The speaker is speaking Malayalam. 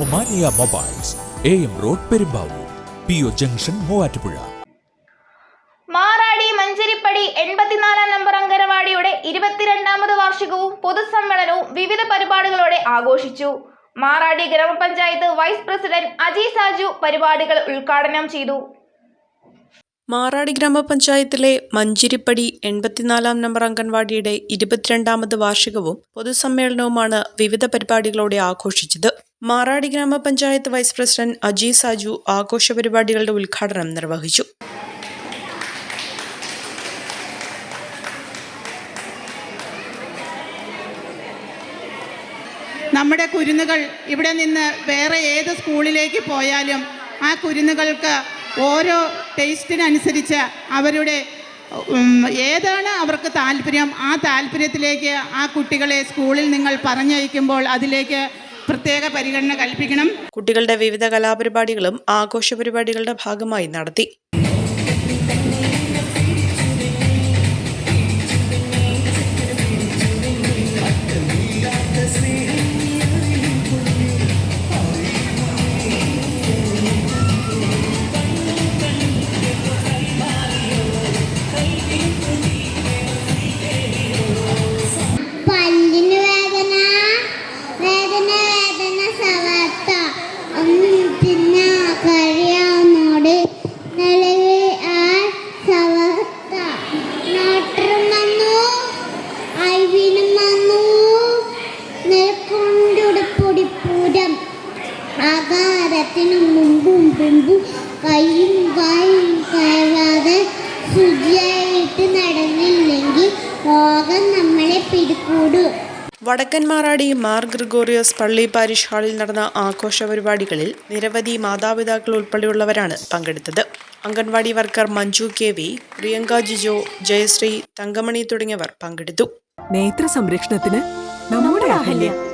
Omaniya mobiles A M road Perumbavoor P O junction Muvattupuzha. Maradi Mancharippadi എൺപത്തിനാലാം number അങ്കനവാടിയുടെ ഇരുപത്തിരണ്ടാമത് വാർഷികവും പൊതുസമ്മേളനവും വിവിധ പരിപാടികളോടെ ആഘോഷിച്ചു. മാറാടി ഗ്രാമപഞ്ചായത്ത് വൈസ് പ്രസിഡന്റ് അജി സാജു പരിപാടികൾ ഉദ്ഘാടനം ചെയ്തു. മാറാടി ഗ്രാമപഞ്ചായത്തിലെ മഞ്ചിരിപ്പടി എൺപത്തിനാലാം നമ്പർ അംഗൻവാടിയുടെ ഇരുപത്തിരണ്ടാമത് വാർഷികവും പൊതുസമ്മേളനവുമാണ് വിവിധ പരിപാടികളോടെ ആഘോഷിച്ചത്. മാറാടി ഗ്രാമപഞ്ചായത്ത് വൈസ് പ്രസിഡന്റ് അജി സാജു ആഘോഷ പരിപാടികളുടെ ഉദ്ഘാടനം നിർവഹിച്ചു. നമ്മുടെ കുരുന്നുകൾ ഇവിടെ നിന്ന് വേറെ ഏത് സ്കൂളിലേക്ക് പോയാലും ആ കുരുന്നുകൾക്ക് ഓരോ ടേസ്റ്റിനനുസരിച്ച് അവരുടെ ഏതാണ് അവർക്ക് താല്പര്യം ആ താല്പര്യത്തിലേക്ക് ആ കുട്ടികളെ സ്കൂളിൽ നിങ്ങൾ പറഞ്ഞയക്കുമ്പോൾ അതിലേക്ക് പ്രത്യേക പരിഗണന കൽപ്പിക്കണം. കുട്ടികളുടെ വിവിധ കലാപരിപാടികളും ആഘോഷ പരിപാടികളുടെ ഭാഗമായി നടത്തി. നിലക്കൊണ്ടുടപ്പൊടിപ്പൂരം ആകാരത്തിനു മുമ്പും പിമ്പും കൈയും വായും കയറാതെ ശുചിയായിട്ട് നടന്നില്ലെങ്കിൽ രോഗം നമ്മളെ പിടികൂടും. വടക്കൻ മാറാടി മാർ ഗ്രിഗോറിയോസ് പള്ളി പാരിഷ് ഹാളിൽ നടന്ന ആഘോഷ പരിപാടികളിൽ നിരവധി മാതാപിതാക്കൾ ഉൾപ്പെടെയുള്ളവരാണ് പങ്കെടുത്തത്. Anganwadi worker Manju K V Priyanka Jijo Jayashree Thankamani തുടങ്ങിയവർ പങ്കെടുത്തു. നേത്ര സംരക്ഷണത്തിന് നമ്മുടെ Ahalya.